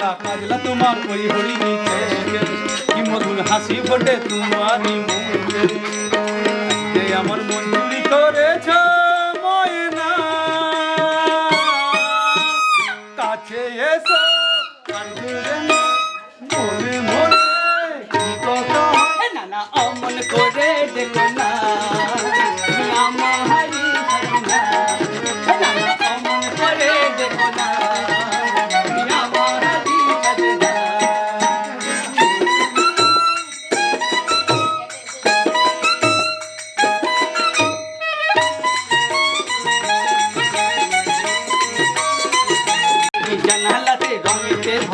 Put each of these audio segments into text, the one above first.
কাজলা কাজলা তোমার ওই হরি নিচে? কি মধুর হাসি ফোটে তোমারি মুখে? আমার করেছ ময়না। কাছে এসো মনে মনে না না অমন করে দেখো না।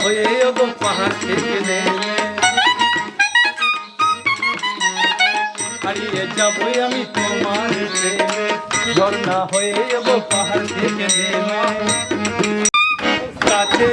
হয়ে গো পাহাড় থেকে নেমে হারিয়ে যাব আমি তোমার প্রেমে। ঝর্ণা হয়ে গো পাহাড় থেকে নেমে কাছে